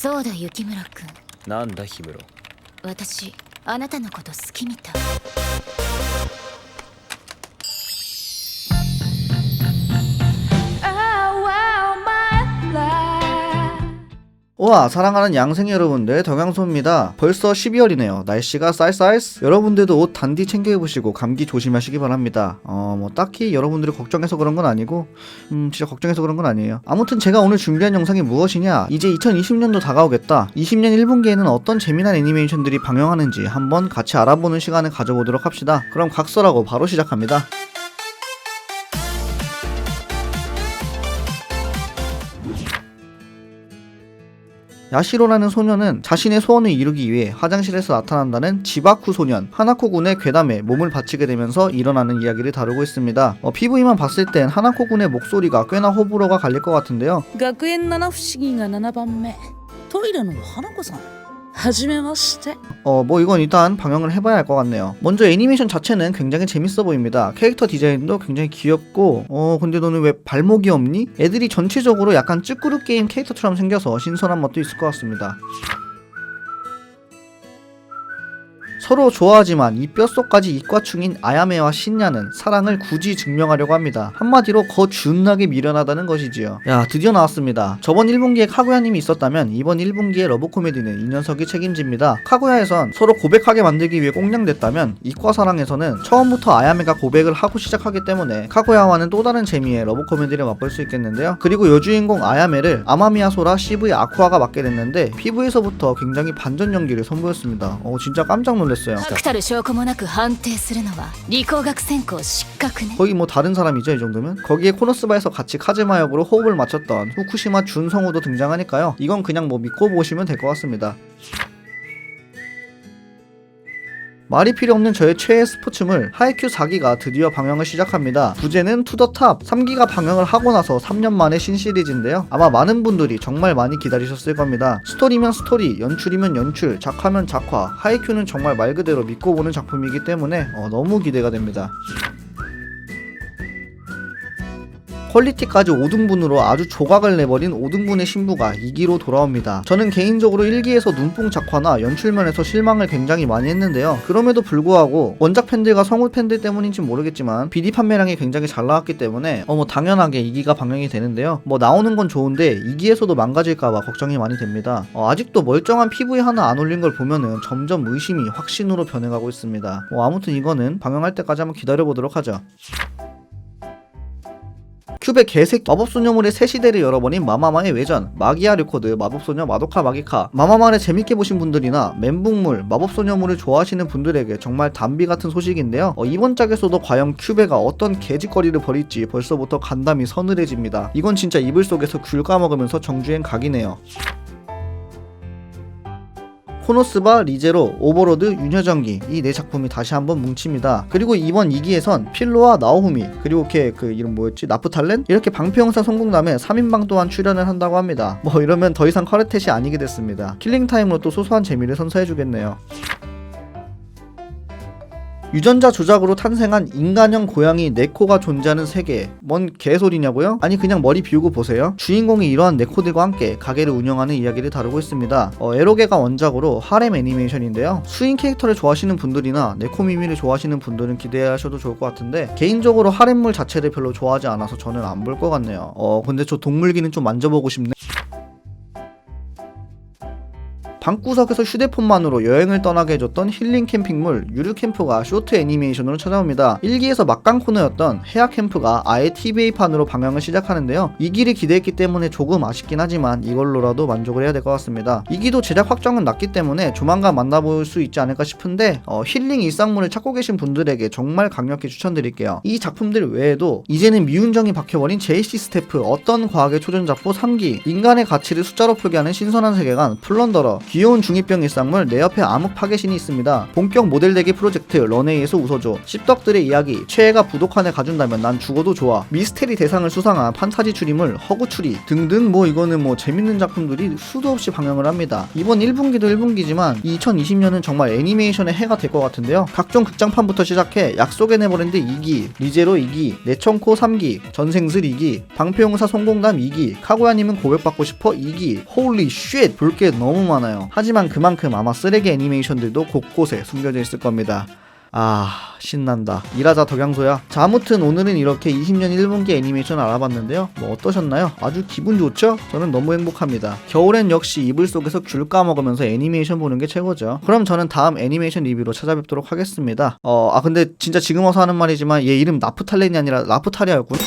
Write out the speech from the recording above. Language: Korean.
そうだ雪村くん。なんだ氷室。私あなたのこと好きみたい 우와 사랑하는 양생 여러분들 덕양소입니다. 벌써 12월이네요. 날씨가 쌀쌀 여러분들도 옷 단디 챙겨 입으시고 감기 조심하시기 바랍니다. 어 뭐 딱히 여러분들이 걱정해서 그런 건 아니고 음 진짜 걱정해서 그런 건 아니에요. 아무튼 제가 오늘 준비한 영상이 무엇이냐? 이제 2020년도 다가오겠다. 20년 1분기에는 어떤 재미난 애니메이션들이 방영하는지 한번 같이 알아보는 시간을 가져보도록 합시다. 그럼 각설하고 바로 시작합니다 야시로라는 소녀는 자신의 소원을 이루기 위해 화장실에서 나타난다는 지바쿠 소년 하나코 군의 괴담에 몸을 바치게 되면서 일어나는 이야기를 다루고 있습니다. 어, PV만 봤을 땐 하나코 군의 목소리가 꽤나 호불호가 갈릴 것 같은데요. 学園七不思議が7番目トイレの花子さん 하지메마시테 어, 뭐 이건 일단 방영을 해봐야 할 것 같네요. 먼저 애니메이션 자체는 굉장히 재밌어 보입니다. 캐릭터 디자인도 굉장히 귀엽고, 어, 근데 너는 왜 발목이 없니? 애들이 전체적으로 약간 쭈꾸루 게임 캐릭터처럼 생겨서 신선한 맛도 있을 것 같습니다. 서로 좋아하지만 이 뼛속까지 이과충인 아야메와 신냐는 사랑을 굳이 증명하려고 합니다. 한마디로 거준나게 미련하다는 것이지요. 야 드디어 나왔습니다. 저번 1분기에 카구야님이 있었다면 이번 1분기에 러브 코미디는 이 녀석이 책임집니다. 카구야에선 서로 고백하게 만들기 위해 꽁냥됐다면 이과 사랑에서는 처음부터 아야메가 고백을 하고 시작하기 때문에 카구야와는 또 다른 재미의 러브 코미디를 맛볼 수 있겠는데요. 그리고 여주인공 아야메를 아마미야 소라 CV 아쿠아가 맡게 됐는데 PV에서부터 굉장히 반전 연기를 선보였습니다. 어 진짜 깜짝 놀랐어요. 確たる証拠もなく判定するのは理工学専攻失格ね 거의 뭐 다른 사람이죠 이 정도면 거기에 코노스바에서 같이 카즈마 역으로 호흡을 맞췄던 후쿠시마 준성우도 등장하니까요 이건 그냥 뭐 믿고 보시면 될 것 같습니다 말이 필요 없는 저의 최애 스포츠물 하이큐 4기가 드디어 방영을 시작합니다. 부제는 투더탑 3기가 방영을 하고 나서 3년 만에 신시리즈인데요. 아마 많은 분들이 정말 많이 기다리셨을 겁니다. 스토리면 스토리, 연출이면 연출, 작화면 작화, 하이큐는 정말 말 그대로 믿고 보는 작품이기 때문에 어, 너무 기대가 됩니다. 퀄리티까지 5등분으로 아주 조각을 내버린 5등분의 신부가 2기로 돌아옵니다. 저는 개인적으로 1기에서 눈뽕 작화나 연출면에서 실망을 굉장히 많이 했는데요. 그럼에도 불구하고 원작 팬들과 성우 팬들 때문인지 모르겠지만 비디 판매량이 굉장히 잘 나왔기 때문에 어 뭐 당연하게 2기가 방영이 되는데요. 뭐 나오는 건 좋은데 2기에서도 망가질까봐 걱정이 많이 됩니다. 어, 아직도 멀쩡한 PV 하나 안 올린 걸 보면은 점점 의심이 확신으로 변해가고 있습니다. 뭐 아무튼 이거는 방영할 때까지 한번 기다려보도록 하죠. 큐베 개색 마법소녀물의 새 시대를 열어버린 마마마의 외전 마기아 르코드 마법소녀 마도카 마기카. 마마마를 재밌게 보신 분들이나 멘붕물 마법소녀물을 좋아하시는 분들에게 정말 담비 같은 소식인데요. 어, 이번 짝에서도 과연 큐베가 어떤 개짓거리를 벌일지 벌써부터 간담이 서늘해집니다. 이건 진짜 이불 속에서 귤 까먹으면서 정주행 각이네요 코노스바, 리제로, 오버로드, 윤여정기 이 네 작품이 다시 한번 뭉칩니다. 그리고 이번 2기에선 필로와 나오후미 그리고 걔그 이름 뭐였지 나프탈렌 이렇게 방패 영상 성공담에 3인방 또한 출연을 한다고 합니다. 뭐 이러면 더 이상 카르텟이 아니게 됐습니다. 킬링타임으로 또 소소한 재미를 선사해주겠네요. 유전자 조작으로 탄생한 인간형 고양이 네코가 존재하는 세계 뭔 개소리냐고요? 아니 그냥 머리 비우고 보세요. 주인공이 이러한 네코들과 함께 가게를 운영하는 이야기를 다루고 있습니다. 어, 에로게가 원작으로 하렘 애니메이션인데요. 수인 캐릭터를 좋아하시는 분들이나 네코 미미를 좋아하시는 분들은 기대하셔도 좋을 것 같은데 개인적으로 하렘물 자체를 별로 좋아하지 않아서 저는 안 볼 것 같네요. 어 근데 저 동물기는 좀 만져보고 싶네 방구석에서 휴대폰만으로 여행을 떠나게 해줬던 힐링 캠핑물 유류 캠프가 쇼트 애니메이션으로 찾아옵니다. 1기에서 막강 코너였던 해악 캠프가 아예 TVA판으로 방영을 시작하는데요. 2기를 기대했기 때문에 조금 아쉽긴 하지만 이걸로라도 만족을 해야 될 것 같습니다. 2기도 제작 확정은 났기 때문에 조만간 만나볼 수 있지 않을까 싶은데 어, 힐링 일상물을 찾고 계신 분들에게 정말 강력히 추천드릴게요. 이 작품들 외에도 이제는 미운정이 박혀버린 JC 스태프 어떤 과학의 초전자포 3기 인간의 가치를 숫자로 표기하는 신선한 세계관 플런더러 귀 여운 중2병 일상물 내 옆에 암흑 파괴신이 있습니다. 본격 모델 대기 프로젝트 런웨이에서 웃어줘. 씹덕들의 이야기 최애가 부독한에 가준다면 난 죽어도 좋아. 미스테리 대상을 수상한 판타지 추리물 허구 추리 등등 뭐 이거는 뭐 재밌는 작품들이 수도 없이 방영을 합니다. 이번 1분기도 1분기지만 2020년은 정말 애니메이션의 해가 될 것 같은데요. 각종 극장판부터 시작해 약속의 네버랜드 2기, 리제로 2기, 내청코 3기, 전생슬 2기, 방패용사 성공담 2기, 카구야님은 고백받고 싶어 2기, 홀리 쉣! 볼 게 너무 많아요. 하지만 그만큼 아마 쓰레기 애니메이션들도 곳곳에 숨겨져 있을 겁니다. 아 신난다. 일하자 덕양소야. 자 아무튼 오늘은 이렇게 20년 1분기 애니메이션을 알아봤는데요. 뭐 어떠셨나요? 아주 기분 좋죠? 저는 너무 행복합니다. 겨울엔 역시 이불 속에서 귤 까먹으면서 애니메이션 보는 게 최고죠. 그럼 저는 다음 애니메이션 리뷰로 찾아뵙도록 하겠습니다. 어 아 근데 진짜 지금 와서 하는 말이지만 얘 이름 나프탈렌이 아니라 라프타리아였군